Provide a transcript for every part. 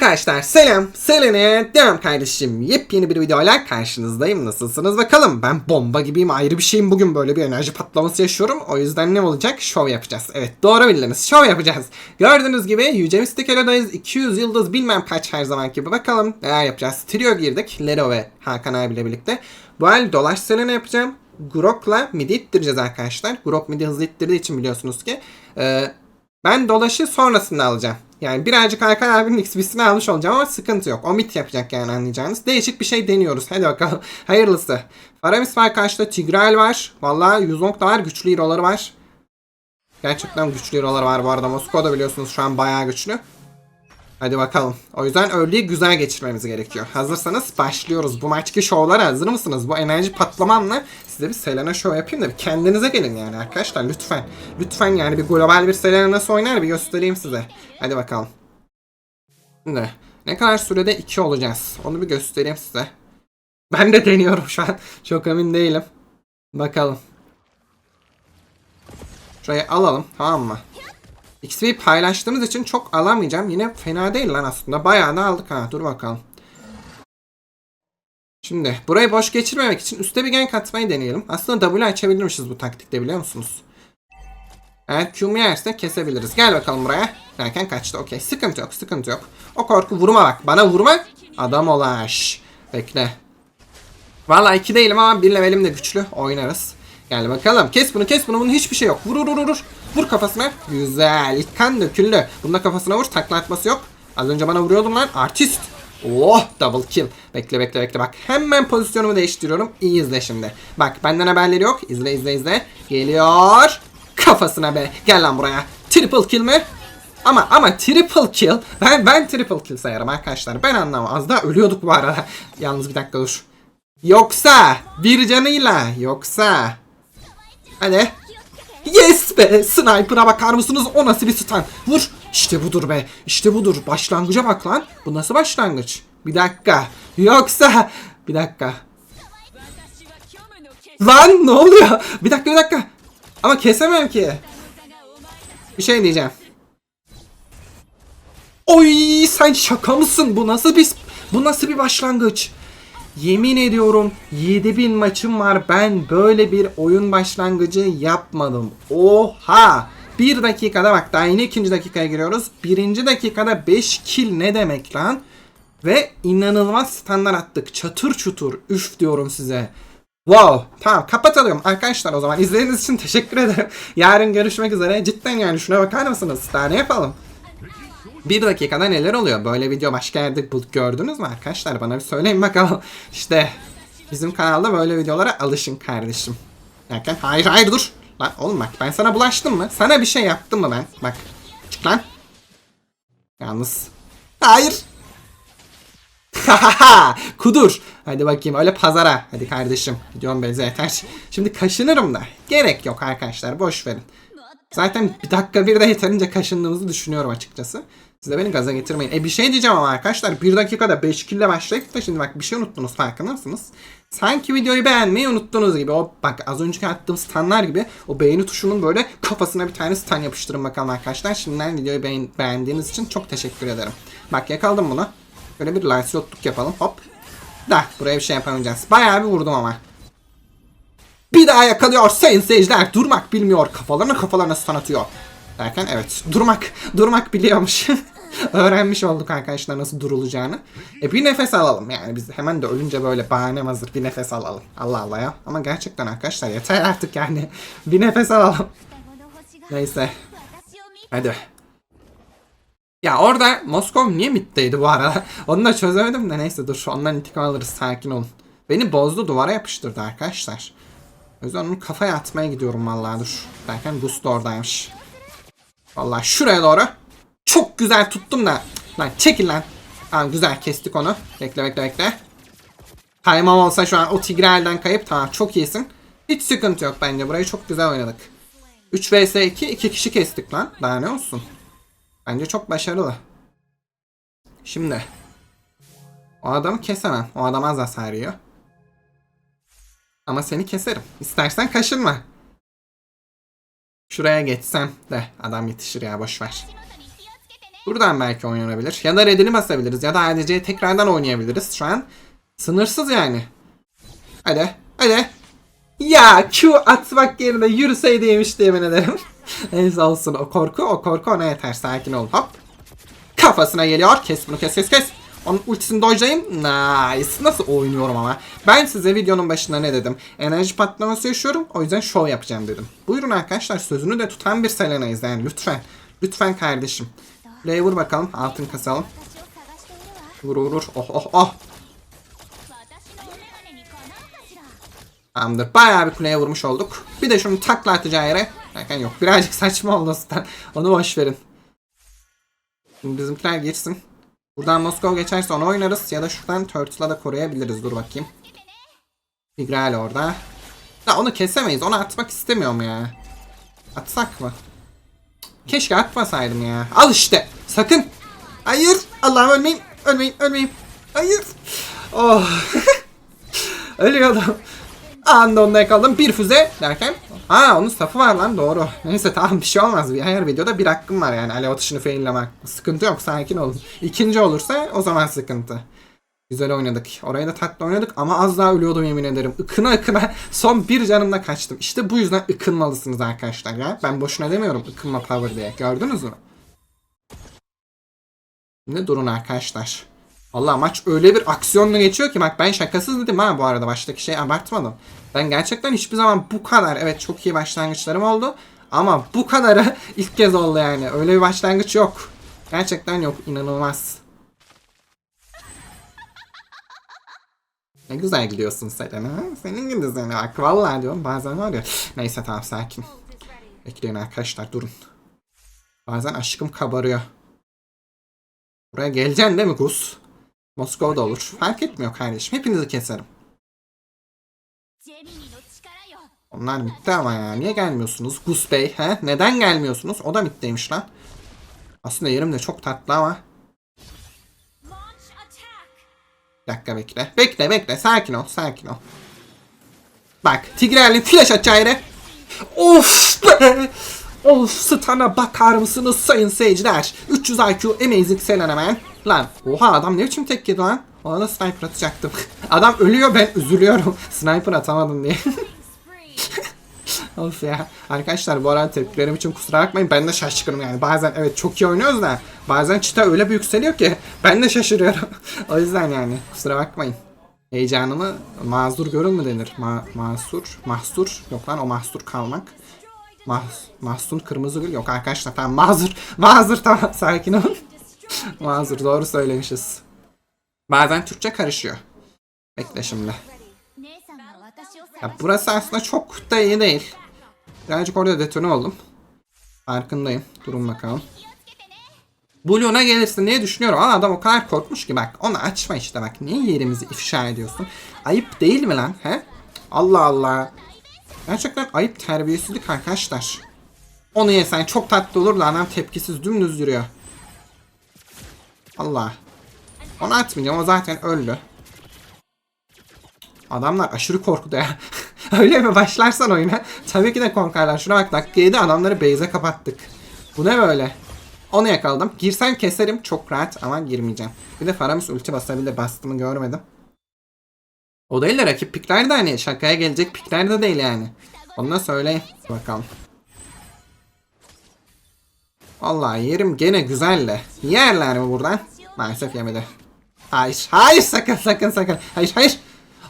Arkadaşlar selam, Selena'ya devam kardeşim. Yepyeni bir videoyla karşınızdayım. Nasılsınız bakalım? Ben bomba gibiyim, ayrı bir şeyim. Bugün böyle bir enerji patlaması yaşıyorum. O yüzden ne olacak? Şov yapacağız. Evet doğru bildiniz, şov yapacağız. Gördüğünüz gibi Yüce Mystic Hero'dayız. 200 yıldız bilmem kaç her zaman gibi. Bakalım neler yapacağız. Trio girdik. Lero ve Hakan abiyle birlikte. Bu el dolaş Selena yapacağım. Grok'la midi ittireceğiz arkadaşlar. Grok midi hızlı ittirdiği için biliyorsunuz ki. Ee, ben dolaşı sonrasında alacağım. Yani birazcık Hakan abinin XP'sini almış olacağım ama sıkıntı yok. O mit yapacak yani anlayacağınız. Değişik bir şey deniyoruz. Hadi bakalım. Hayırlısı. Faramis var karşıda. Tigreal var. Valla Yuzong da var. Güçlü hero'ları var. Gerçekten güçlü hero'ları var bu arada. Moskova'da biliyorsunuz şu an bayağı güçlü. Hadi bakalım. O yüzden early'yi güzel geçirmemiz gerekiyor. Hazırsanız başlıyoruz. Bu maçki şovlara hazır mısınız? Bu enerji patlamamla size bir Selena show yapayım da bir kendinize gelin yani arkadaşlar lütfen. Lütfen yani bir global bir Selena nasıl oynar bir göstereyim size. Hadi bakalım. Şimdi ne kadar sürede 2 olacağız? Onu bir göstereyim size. Ben de deniyorum şu an. Çok emin değilim. Bakalım. Şurayı alalım tamam mı? XP paylaştığımız için çok alamayacağım. Yine fena değil lan aslında. Bayağı da aldık ha. Dur bakalım. Şimdi burayı boş geçirmemek için üstte bir gank atmayı deneyelim. Aslında W açabilirmişiz bu taktikte biliyor musunuz? Eğer Q'mu yerse kesebiliriz. Gel bakalım buraya. Derken kaçtı. Okey. Sıkıntı yok. Sıkıntı yok. O korku vurma bak. Bana vurma. Adam olaş. Bekle. Valla iki değilim ama bir levelim de güçlü. Oynarız. Gel bakalım. Kes bunu kes bunu. Bunun hiçbir şey yok. Vur vur vur. Vur kafasına. Güzel. Kan döküldü. Bunda kafasına vur. Takla atması yok. Az önce bana vuruyordun lan. Artist. Oh double kill. Bekle bekle bekle bak. Hemen pozisyonumu değiştiriyorum. İyi izle şimdi. Bak benden haberleri yok. İzle izle izle. Geliyor. Kafasına be. Gel lan buraya. Triple kill mi? Ama ama triple kill. Ben ben triple kill sayarım arkadaşlar. Ben anlamam. Az daha ölüyorduk bu arada. Yalnız bir dakika dur. Yoksa bir canıyla yoksa Hadi. Yes be! Sniper'a bakar mısınız? O nasıl bir stun? Vur! İşte budur be. İşte budur. Başlangıca bak lan. Bu nasıl başlangıç? Bir dakika. Yoksa... Bir dakika. Lan ne oluyor? Bir dakika bir dakika. Ama kesemem ki. Bir şey diyeceğim. Oy sen şaka mısın? Bu nasıl bir bu nasıl bir başlangıç? Yemin ediyorum 7000 maçım var. Ben böyle bir oyun başlangıcı yapmadım. Oha! Bir dakikada bak daha yeni ikinci dakikaya giriyoruz. Birinci dakikada 5 kill ne demek lan? Ve inanılmaz standart attık. Çatır çutur. Üf diyorum size. Wow. Tamam kapatalım. Arkadaşlar o zaman izlediğiniz için teşekkür ederim. Yarın görüşmek üzere. Cidden yani şuna bakar mısınız? Daha ne yapalım? Bir dakikada neler oluyor? Böyle video başka yerde gördünüz mü arkadaşlar? Bana bir söyleyin bakalım. İşte bizim kanalda böyle videolara alışın kardeşim. Derken hayır hayır dur. Lan oğlum bak ben sana bulaştım mı? Sana bir şey yaptım mı ben? Bak. Çık lan. Yalnız. Hayır. Kudur. Hadi bakayım öyle pazara. Hadi kardeşim. Gidiyorum benze yeter. Şimdi kaşınırım da. Gerek yok arkadaşlar. Boş verin. Zaten bir dakika bir de yeterince kaşındığımızı düşünüyorum açıkçası. Siz de beni gaza getirmeyin. E bir şey diyeceğim ama arkadaşlar bir dakikada 5 kille başlayıp da şimdi bak bir şey unuttunuz farkında mısınız? Sanki videoyu beğenmeyi unuttunuz gibi. O bak az önceki attığım stanlar gibi o beğeni tuşunun böyle kafasına bir tane stan yapıştırın bakalım arkadaşlar. Şimdiden videoyu beğen beğendiğiniz için çok teşekkür ederim. Bak yakaladım bunu. Böyle bir lansiyotluk yapalım. Hop. Da buraya bir şey yapamayacağız. Bayağı bir vurdum ama. Bir daha yakalıyor sayın seyirciler. Durmak bilmiyor. Kafalarına kafalarına stun atıyor. Derken evet durmak durmak biliyormuş. Öğrenmiş olduk arkadaşlar nasıl durulacağını. E bir nefes alalım yani biz hemen de ölünce böyle bahanem hazır bir nefes alalım. Allah Allah ya. Ama gerçekten arkadaşlar yeter artık yani. Bir nefes alalım. Neyse. Hadi. Ya orada Moskov niye mitteydi bu arada? Onu da çözemedim de neyse dur ondan intikam alırız sakin olun. Beni bozdu duvara yapıştırdı arkadaşlar. O yüzden onu kafaya atmaya gidiyorum vallahi dur. Derken da oradaymış. Vallahi şuraya doğru. Çok güzel tuttum da. Lan çekil lan. Tamam güzel kestik onu. Bekle bekle bekle. Kaymam olsa şu an o Tigrel'den kayıp. Tamam çok iyisin. Hiç sıkıntı yok bence. Burayı çok güzel oynadık. 3 vs 2 2 kişi kestik lan. Daha ne olsun. Bence çok başarılı. Şimdi. O adamı kesemem. O adam az hasar yiyor. Ama seni keserim. İstersen kaşınma. Şuraya geçsem de adam yetişir ya boş ver. Buradan belki oynanabilir. Ya da redini basabiliriz. Ya da ADC'ye tekrardan oynayabiliriz. Şu an sınırsız yani. Hadi. Hadi. Ya Q atmak yerine yürüseydi yemişti yemin ederim. Neyse olsun o korku o korku ona yeter sakin ol hop. Kafasına geliyor kes bunu kes kes kes. Onun ultisini dojlayayım. Nice. Nasıl oynuyorum ama. Ben size videonun başında ne dedim? Enerji patlaması yaşıyorum. O yüzden şov yapacağım dedim. Buyurun arkadaşlar sözünü de tutan bir Selena'yız yani lütfen. Lütfen kardeşim. Buraya vur bakalım. Altın kasalım. Vur vur vur. Oh oh oh. Tamamdır. Bayağı bir kuleye vurmuş olduk. Bir de şunu takla atacağı yere. Zaten yok. Birazcık saçma oldu Onu boş verin. Şimdi bizimkiler geçsin. Buradan Moskova geçerse onu oynarız. Ya da şuradan Turtle'la da koruyabiliriz. Dur bakayım. Tigreal orada. Ya onu kesemeyiz. Onu atmak istemiyorum ya. Atsak mı? Keşke atmasaydım ya. Al işte. Sakın. Hayır. Allah'ım ölmeyin. Ölmeyin. Ölmeyin. Hayır. Oh. Ölüyordum. Anında onda yakaladım. Bir füze derken. Ha onun safı var lan doğru. Neyse tamam bir şey olmaz. Her videoda bir hakkım var yani. Alev atışını faillemek. Sıkıntı yok sakin olun. İkinci olursa o zaman sıkıntı. Güzel oynadık. Orayı da tatlı oynadık ama az daha ölüyordum yemin ederim. Ikına ıkına son bir canımda kaçtım. İşte bu yüzden ıkınmalısınız arkadaşlar ya. Ben boşuna demiyorum ıkınma power diye. Gördünüz mü? Şimdi durun arkadaşlar. Allah maç öyle bir aksiyonla geçiyor ki bak ben şakasız dedim ha bu arada baştaki şey abartmadım. Ben gerçekten hiçbir zaman bu kadar evet çok iyi başlangıçlarım oldu ama bu kadarı ilk kez oldu yani. Öyle bir başlangıç yok. Gerçekten yok inanılmaz. Ne güzel gidiyorsun Selena. Senin gibi seni bak vallahi diyorum bazen var ya. Neyse tamam sakin. Bekleyin arkadaşlar durun. Bazen aşkım kabarıyor. Buraya geleceksin değil mi Gus? Moskova'da olur. Fark etmiyor kardeşim. Hepinizi keserim. Onlar bitti ama ya. Niye gelmiyorsunuz? Gus Bey he? Neden gelmiyorsunuz? O da bittiymiş lan. Aslında yerim de çok tatlı ama. Bir dakika bekle. Bekle bekle. Sakin ol. Sakin ol. Bak. Tigrel'in flash açayrı. Of be. Of stana bakar mısınız sayın seyirciler? 300 IQ Amazing Selen hemen. Lan oha adam ne biçim tek yedi lan? Ona da sniper atacaktım. Adam ölüyor ben üzülüyorum. Sniper atamadım diye. of ya. Arkadaşlar bu arada tepkilerim için kusura bakmayın. Ben de şaşkınım yani. Bazen evet çok iyi oynuyoruz da bazen çıta öyle bir yükseliyor ki ben de şaşırıyorum. o yüzden yani kusura bakmayın. Heyecanımı mazur görün mü denir? Ma masur, mahsur. Yok lan o mahsur kalmak. Mah mahsun kırmızı gül yok arkadaşlar tamam mazur mazur tamam sakin olun Mazur doğru söylemişiz. Bazen Türkçe karışıyor. Bekle şimdi. Ya burası aslında çok da iyi değil. Birazcık orada detone oldum. Farkındayım. Durun bakalım. Blue'na gelirsin diye düşünüyorum. Ama adam o kadar korkmuş ki bak. Onu açma işte bak. Niye yerimizi ifşa ediyorsun? Ayıp değil mi lan? He? Allah Allah. Gerçekten ayıp terbiyesizlik arkadaşlar. Onu yesen çok tatlı olur da adam tepkisiz dümdüz yürüyor. Allah. Onu atmayacağım o zaten öldü. Adamlar aşırı korkuda ya. Öyle mi başlarsan oyuna? Tabii ki de korkarlar. Şuna bak dakika 7 adamları base'e kapattık. Bu ne böyle? Onu yakaladım. Girsem keserim çok rahat ama girmeyeceğim. Bir de Faramis ulti basabilir. Bastığımı görmedim. O değil de rakip pikler de hani şakaya gelecek pikler de değil yani. Onu da söyleyin. Bakalım. Vallahi yerim gene güzel de. Yerler mi buradan? Maalesef yemedi. Hayır. Hayır sakın sakın sakın. Hayır hayır.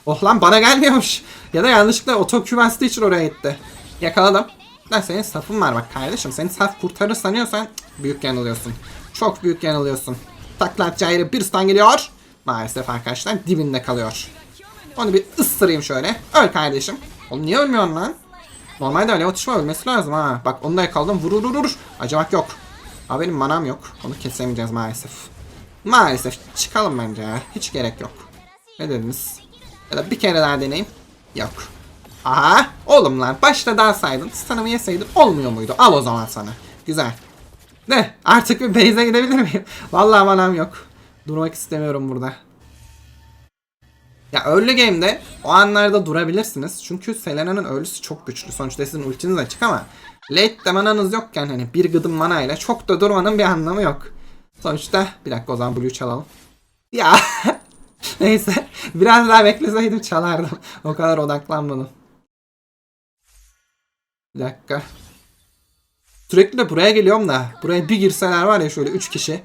Oh lan bana gelmiyormuş. Ya da yanlışlıkla otokü bastığı için oraya gitti. Yakaladım. Lan senin safın var bak kardeşim. Seni saf kurtarır sanıyorsan büyük yanılıyorsun. Çok büyük yanılıyorsun. Taklat Cahire bir stun geliyor. Maalesef arkadaşlar dibinde kalıyor. Onu bir ıstırayım şöyle. Öl kardeşim. Oğlum niye ölmüyorsun lan? Normalde öyle atışma ölmesi lazım ha. Bak onu da yakaladım. Vurur vurur. Acaba yok. Ama benim manam yok. Onu kesemeyeceğiz maalesef. Maalesef. Çıkalım bence ya. Hiç gerek yok. Ne dediniz? Ya da bir kere daha deneyeyim. Yok. Aha. Oğlum lan. Başta daha saydın. Stun'ımı yeseydin olmuyor muydu? Al o zaman sana. Güzel. Ne? Artık bir base'e gidebilir miyim? Vallahi manam yok. Durmak istemiyorum burada. Ya early game'de o anlarda durabilirsiniz. Çünkü Selena'nın early'si çok güçlü. Sonuçta sizin ultiniz açık ama late'de mananız yokken hani bir gıdım manayla çok da durmanın bir anlamı yok. Sonuçta bir dakika o zaman Blue çalalım. Ya neyse biraz daha bekleseydim çalardım. O kadar odaklanmadım. Bir dakika. Sürekli de buraya geliyorum da buraya bir girseler var ya şöyle 3 kişi.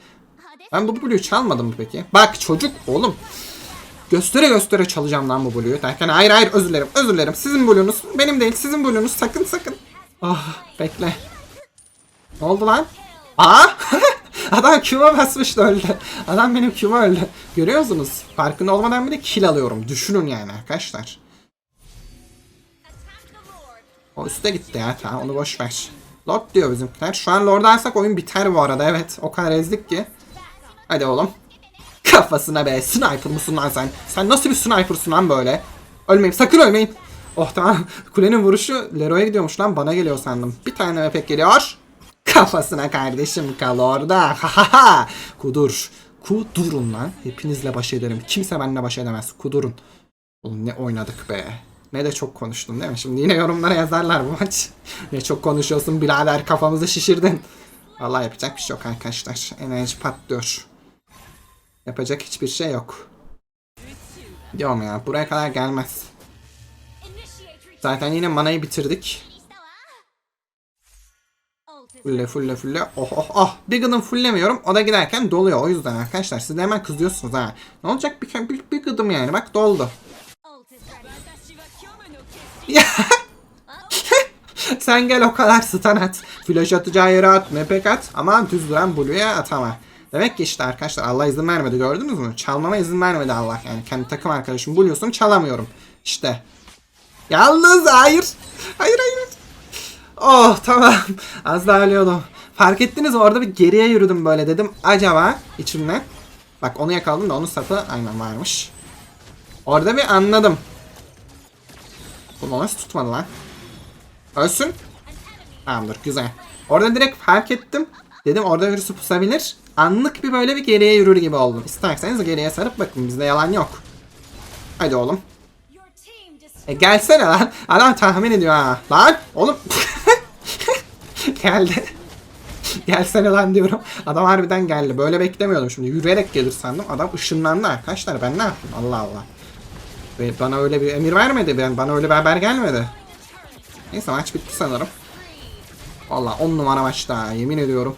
Ben bu Blue'yu çalmadım mı peki? Bak çocuk oğlum. Göstere göstere çalacağım lan bu Blue'yu. Derken hayır hayır özür dilerim özür dilerim. Sizin Blue'nuz benim değil sizin Blue'nuz sakın sakın. Ah bekle. Ne oldu lan? Aa! Adam Q'ma basmıştı öldü. Adam benim Q'ma öldü. Görüyorsunuz? Farkında olmadan bile kill alıyorum. Düşünün yani arkadaşlar. O üste gitti ya tamam onu boş ver. Lord diyor bizimkiler. Şu an Lord alsak oyun biter bu arada evet. O kadar ezdik ki. Hadi oğlum. Kafasına be. Sniper mısın lan sen? Sen nasıl bir sniper'sın lan böyle? Ölmeyin sakın ölmeyin. Oh tamam. Kulenin vuruşu Leroy'a gidiyormuş lan. Bana geliyor sandım. Bir tane mepek geliyor. Kafasına kardeşim kal orada. Ha. Kudur. Kudurun lan. Hepinizle baş ederim. Kimse benimle baş edemez. Kudurun. Oğlum ne oynadık be. Ne de çok konuştun değil mi? Şimdi yine yorumlara yazarlar bu maç. ne çok konuşuyorsun birader kafamızı şişirdin. Vallahi yapacak bir şey yok arkadaşlar. Enerji patlıyor. Yapacak hiçbir şey yok. Diyorum ya buraya kadar gelmez. Zaten yine manayı bitirdik. Fulle fulle fulle. Oh oh oh. Bir gıdım fullemiyorum. O da giderken doluyor. O yüzden arkadaşlar siz de hemen kızıyorsunuz ha. Ne olacak bir, bir, bir gıdım yani. Bak doldu. Sen gel o kadar stun at. Flash atacağı yere at. Mepek at. Ama düz duran Blue'ya atama. Demek ki işte arkadaşlar Allah izin vermedi gördünüz mü? Çalmama izin vermedi Allah yani. Kendi takım arkadaşım Blue'sun çalamıyorum. İşte. Yalnız hayır. Hayır hayır. Oh tamam. Az daha ölüyordum. Fark ettiniz mi? Orada bir geriye yürüdüm böyle dedim. Acaba içimden. Bak onu yakaladım da onun sapı aynen varmış. Orada bir anladım. Bu nasıl tutmadı lan? Ölsün. Tamamdır güzel. Orada direkt fark ettim. Dedim orada virüsü pusabilir. Anlık bir böyle bir geriye yürür gibi oldum. İsterseniz geriye sarıp bakın bizde yalan yok. Hadi oğlum. E gelsene lan. Adam tahmin ediyor ha. Lan oğlum. geldi. Gelsene lan diyorum. Adam harbiden geldi. Böyle beklemiyordum şimdi. Yürüyerek gelir sandım. Adam ışınlandı arkadaşlar. Ben ne yaptım? Allah Allah. Ve bana öyle bir emir vermedi. Ben bana öyle bir haber gelmedi. Neyse maç bitti sanırım. Valla 10 numara maçta yemin ediyorum.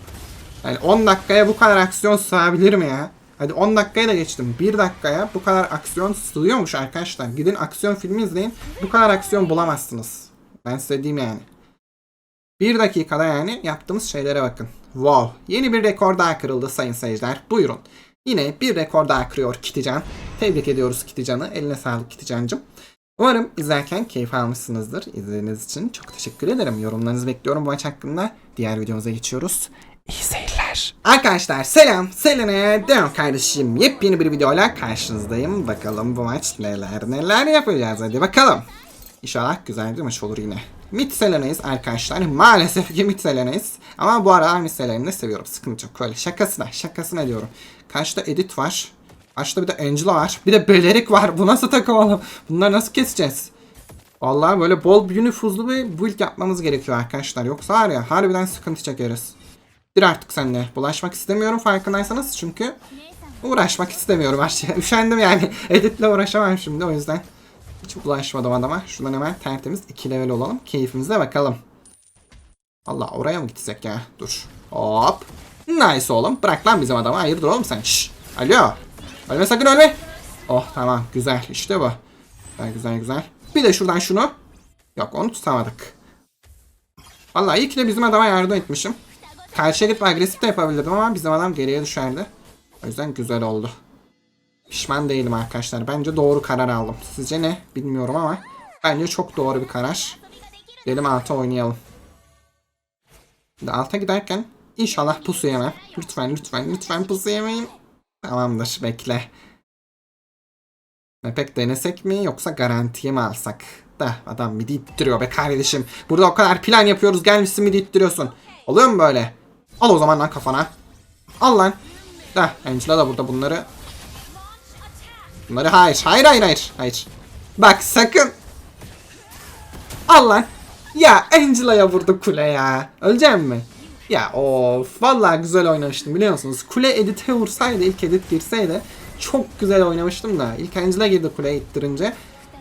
Yani 10 dakikaya bu kadar aksiyon sığabilir mi ya? Hadi 10 dakikaya da geçtim. 1 dakikaya bu kadar aksiyon sığıyormuş arkadaşlar. Gidin aksiyon filmi izleyin. Bu kadar aksiyon bulamazsınız. Ben size diyeyim yani. 1 dakikada yani yaptığımız şeylere bakın. Wow. Yeni bir rekor daha kırıldı sayın seyirciler. Buyurun. Yine bir rekor daha kırıyor Kitican. Tebrik ediyoruz Kitican'ı. Eline sağlık Kitican'cım. Umarım izlerken keyif almışsınızdır. İzlediğiniz için çok teşekkür ederim. Yorumlarınızı bekliyorum bu maç hakkında. Diğer videomuza geçiyoruz. İyi seyirler. Arkadaşlar selam. Selena'ya devam kardeşim. Yepyeni bir videoyla karşınızdayım. Bakalım bu maç neler neler yapacağız. Hadi bakalım. İnşallah güzel bir maç olur yine. Mid Selena'yız arkadaşlar. Maalesef ki Mid Selena'yız. Ama bu aralar Mid Selena'yı da seviyorum. Sıkıntı yok. Öyle şakasına şakasına diyorum. Karşıda Edit var. Karşıda bir de Angela var. Bir de Belerik var. Bu nasıl takım oğlum? Bunları nasıl keseceğiz? Vallahi böyle bol bir nüfuzlu bir build yapmamız gerekiyor arkadaşlar. Yoksa var ya harbiden sıkıntı çekeriz. Bir artık senle. Bulaşmak istemiyorum farkındaysanız çünkü uğraşmak istemiyorum aşağı. Üşendim yani. Editle uğraşamam şimdi o yüzden. Hiç bulaşmadım adama. Şuradan hemen tertemiz 2 level olalım. Keyfimize bakalım. Allah oraya mı gitsek ya? Dur. Hop. Nice oğlum. Bırak lan bizim adamı. Hayırdır oğlum sen? Şşş. Alo. Ölme sakın ölme. Oh tamam güzel işte bu. Güzel güzel güzel. Bir de şuradan şunu. Yok onu tutamadık. Vallahi iyi ki de bizim adama yardım etmişim. Karşıya gidip agresif de yapabilirdim ama bizim adam geriye düşerdi. O yüzden güzel oldu. Pişman değilim arkadaşlar. Bence doğru karar aldım. Sizce ne? Bilmiyorum ama bence çok doğru bir karar. Dedim alta oynayalım. Şimdi alta giderken inşallah pusu yemem. Lütfen lütfen lütfen pusu yemeyin. Tamamdır bekle. Mepek denesek mi yoksa garantiye mi alsak? Da adam midi ittiriyor be kardeşim. Burada o kadar plan yapıyoruz gelmişsin midi ittiriyorsun. Oluyor mu böyle? Al o zaman lan kafana. Al lan. Da Angela da burada bunları. Bunları hayır hayır hayır hayır. Hayır. Bak sakın. Al lan. Ya Angela'ya vurdu kule ya. Öleceğim mi? Ya of vallahi güzel oynamıştım biliyor musunuz? Kule edite vursaydı ilk edit girseydi çok güzel oynamıştım da ilk Angela girdi kuleye ittirince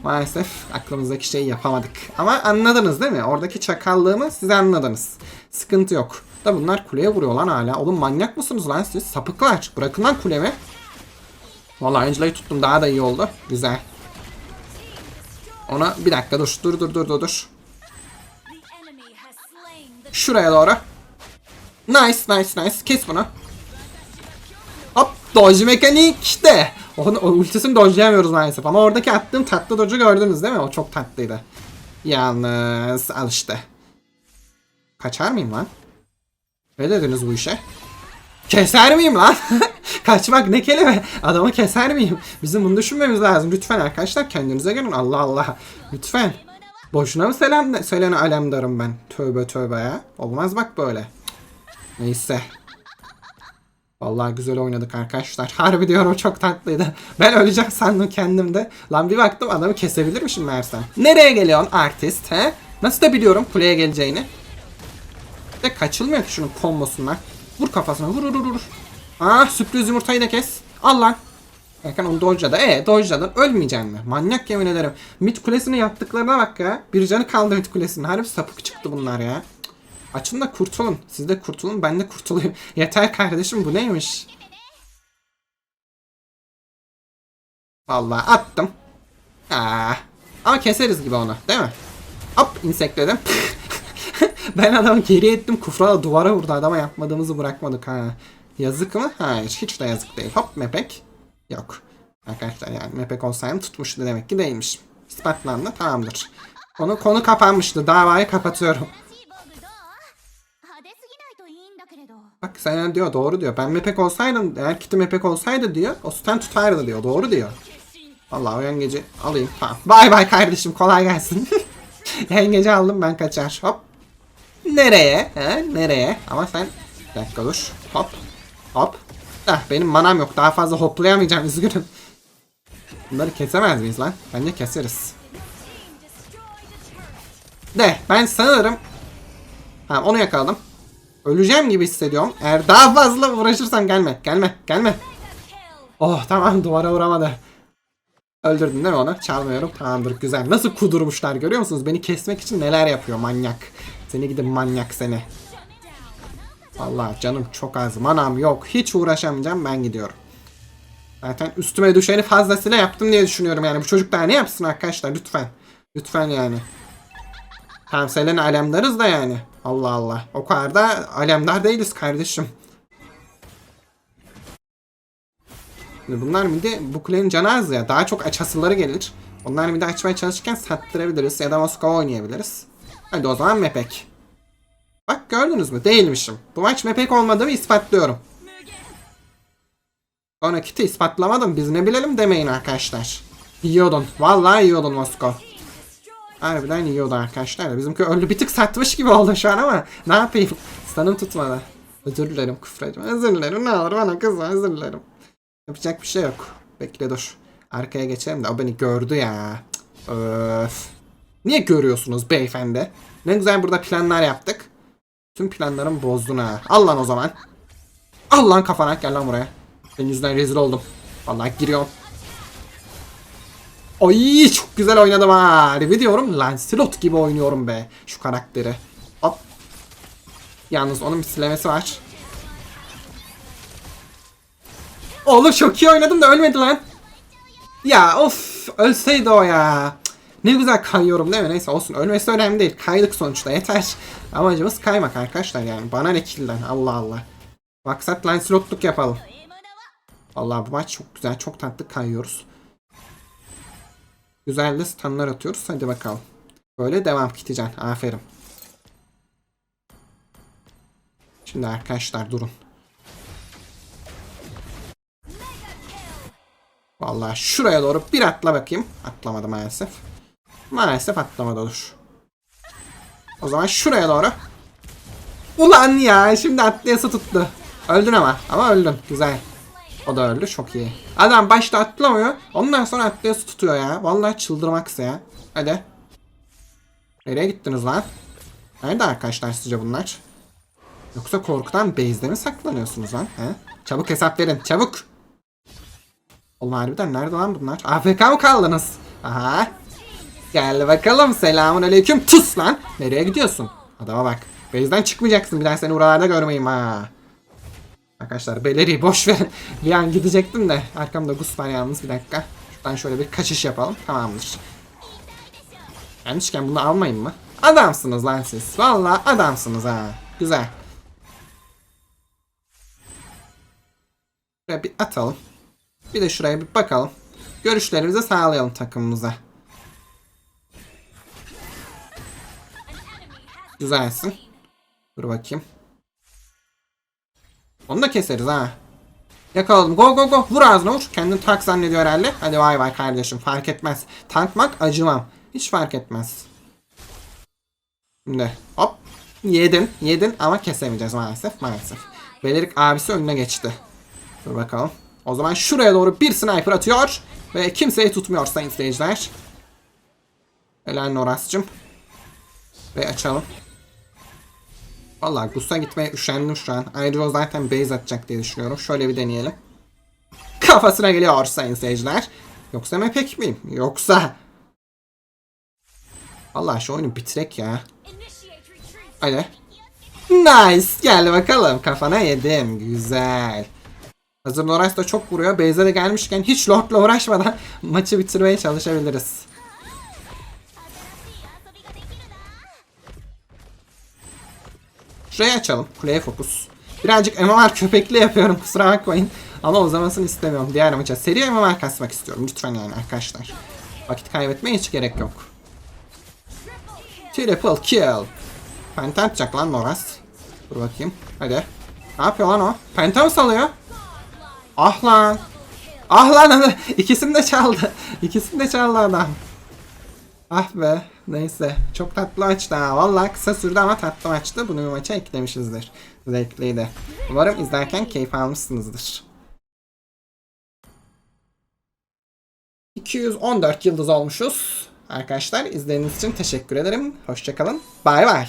maalesef aklımızdaki şeyi yapamadık. Ama anladınız değil mi? Oradaki çakallığımı siz anladınız. Sıkıntı yok. Da bunlar kuleye vuruyor lan hala. Oğlum manyak mısınız lan siz? Sapıklar. Bırakın lan kulemi. Vallahi Angela'yı tuttum daha da iyi oldu. Güzel. Ona bir dakika dur dur dur dur dur dur. Şuraya doğru. Nice nice nice. Kes bunu. Hop dodge mekanik işte. Onun o ultisini dodge'layamıyoruz maalesef ama oradaki attığım tatlı dodge'u gördünüz değil mi? O çok tatlıydı. Yalnız al işte. Kaçar mıyım lan? Ne dediniz bu işe? Keser miyim lan? Kaçmak ne kelime? Adamı keser miyim? Bizim bunu düşünmemiz lazım. Lütfen arkadaşlar kendinize gelin. Allah Allah. Lütfen. Boşuna mı selam söylene alemdarım ben? Tövbe tövbe ya. Olmaz bak böyle. Neyse. Vallahi güzel oynadık arkadaşlar. Harbi diyorum çok tatlıydı. Ben öleceğim sandım kendimde. Lan bir baktım adamı kesebilirmişim meğersem. Nereye geliyorsun artist he? Nasıl da biliyorum kuleye geleceğini. De kaçılmıyor ki şunun kombosundan. Vur kafasına vur vur vur. Ah sürpriz yumurtayı da kes. Al lan. Erkan onu dojladı. E dojladın. Ölmeyeceksin mi? Manyak yemin ederim. Mid kulesine yaptıklarına bak ya. Bir canı kaldı mid kulesinin. Harbi sapık çıktı bunlar ya. Açın da kurtulun. Siz de kurtulun. Ben de kurtulayım. Yeter kardeşim bu neymiş? Vallahi attım. Aa, ama keseriz gibi onu. Değil mi? Hop insekledim. ben adamı geri ettim. Kufra duvara vurdu. Adama yapmadığımızı bırakmadık ha. Yazık mı? Hayır. Hiç de yazık değil. Hop mepek. Yok. Arkadaşlar yani mepek olsaydım tutmuştu demek ki değilmiş. İspatlandı. Tamamdır. Konu, konu kapanmıştı. Davayı kapatıyorum. Bak sen diyor doğru diyor. Ben mepek olsaydım eğer kitim mepek olsaydı diyor. O stand tutardı diyor. Doğru diyor. Vallahi o yengeci alayım. Tamam. Bay bay kardeşim kolay gelsin. yengeci aldım ben kaçar. Hop Nereye? He? Nereye? Ama sen bir dakika dur. Hop. Hop. Ah benim manam yok. Daha fazla hoplayamayacağım üzgünüm. Bunları kesemez miyiz lan? Bence keseriz. De ben sanırım Ha onu yakaladım. Öleceğim gibi hissediyorum. Eğer daha fazla uğraşırsam gelme. Gelme. Gelme. Oh tamam duvara vuramadı. Öldürdün değil mi onu? Çalmıyorum. Tamamdır güzel. Nasıl kudurmuşlar görüyor musunuz? Beni kesmek için neler yapıyor manyak. Seni gidip manyak seni. Vallahi canım çok az. Manam yok. Hiç uğraşamayacağım. Ben gidiyorum. Zaten üstüme düşeni fazlasıyla yaptım diye düşünüyorum yani. Bu çocuk daha ne yapsın arkadaşlar lütfen. Lütfen yani. Tamam Selena alemdarız da yani. Allah Allah. O kadar da alemdar değiliz kardeşim. Şimdi bunlar midi bu kulenin canı az ya. Daha çok açasıları gelir. Onlar midi açmaya çalışırken sattırabiliriz ya da Moskova oynayabiliriz. Hadi o zaman mepek. Bak gördünüz mü? Değilmişim. Bu maç mepek olmadığımı ispatlıyorum. Sonra kiti ispatlamadım. Biz ne bilelim demeyin arkadaşlar. Yiyordun. Vallahi yiyordun Moskova. Harbiden yiyordu arkadaşlar. da Bizimki öldü bir tık satmış gibi oldu şu an ama ne yapayım? Sanım tutmadı. Özür dilerim küfrecim. Özür dilerim ne olur bana kızma özür dilerim. Yapacak bir şey yok. Bekle dur. Arkaya geçelim de o beni gördü ya. Öf. Niye görüyorsunuz beyefendi? Ne güzel burada planlar yaptık. Tüm planlarımı bozdun ha. Al lan o zaman. Al lan kafana gel lan buraya. Senin yüzünden rezil oldum. Vallahi giriyorum. Ay çok güzel oynadım ha. Harbi diyorum Lancelot gibi oynuyorum be. Şu karakteri. Hop. Yalnız onun bir silemesi var. Oğlum çok iyi oynadım da ölmedi lan. Ya of ölseydi o ya. Ne güzel kayıyorum değil mi? Neyse olsun. Ölmesi önemli değil. Kaydık sonuçta yeter. Amacımız kaymak arkadaşlar yani. Bana ne kilden Allah Allah. Maksat Lancelot'luk yapalım. Allah bu maç çok güzel. Çok tatlı kayıyoruz. Güzel de stunlar atıyoruz. Hadi bakalım. Böyle devam Kitican. Aferin. Şimdi arkadaşlar durun. Vallahi şuraya doğru bir atla bakayım. Atlamadı maalesef. Maalesef atlamadı dur. O zaman şuraya doğru. Ulan ya şimdi atlayası tuttu. Öldün ama. Ama öldün. Güzel. O da öldü çok iyi. Adam başta atlamıyor. Ondan sonra atlayası tutuyor ya. Vallahi çıldırmaksa ya. Hadi. Nereye gittiniz lan? Nerede arkadaşlar sizce bunlar? Yoksa korkudan base'de mi saklanıyorsunuz lan? He? Çabuk hesap verin çabuk. Oğlum harbiden nerede lan bunlar? AFK mı kaldınız? Aha. Gel bakalım selamun aleyküm. Tus lan. Nereye gidiyorsun? Adama bak. Base'den çıkmayacaksın. Bir daha seni buralarda görmeyeyim ha. Arkadaşlar beleri boş verin. Bir an gidecektim de arkamda Gus var yalnız bir dakika. Şuradan şöyle bir kaçış yapalım. Tamamdır. Gelmişken bunu almayın mı? Adamsınız lan siz. Vallahi adamsınız ha. Güzel. Şuraya bir atalım. Bir de şuraya bir bakalım. Görüşlerimizi sağlayalım takımımıza. Güzelsin. Dur bakayım. Onu da keseriz ha. Yakaladım. Go go go. Vur ağzına vur. Kendini tank zannediyor herhalde. Hadi vay vay kardeşim. Fark etmez. Tankmak acımam. Hiç fark etmez. Şimdi hop. Yedin. Yedin ama kesemeyeceğiz maalesef. Maalesef. Belirik abisi önüne geçti. Dur bakalım. O zaman şuraya doğru bir sniper atıyor. Ve kimseyi tutmuyor sayın seyirciler. Helal Noras'cım. Ve açalım. Valla Gus'a gitmeye üşendim şu an. Ayrıca o zaten base atacak diye düşünüyorum. Şöyle bir deneyelim. Kafasına geliyor sayın seyirciler. Yoksa mepek miyim? Yoksa... Valla şu oyunu bitirek ya. Hadi. Nice. Gel bakalım. Kafana yedim. Güzel. Hazır Noras da çok vuruyor. Beyze de gelmişken hiç Lord'la uğraşmadan maçı bitirmeye çalışabiliriz. Şurayı açalım. Kuleye fokus. Birazcık MMR köpekli yapıyorum kusura bakmayın. Ama uzamasını istemiyorum. Diğer maça seri MMR kasmak istiyorum. Lütfen yani arkadaşlar. Vakit kaybetmeye hiç gerek yok. Triple kill. Penta atacak lan Noras. Dur bakayım. Hadi. Ne yapıyor lan o? Penta mı salıyor? Ah lan. Ah lan. İkisini de çaldı. İkisini de çaldı adam. Ah be. Neyse. Çok tatlı maçtı ha. Valla kısa sürdü ama tatlı maçtı. Bunu bir maça eklemişizdir. Zevkliydi. Umarım izlerken keyif almışsınızdır. 214 yıldız olmuşuz. Arkadaşlar izlediğiniz için teşekkür ederim. Hoşçakalın. Bay bay.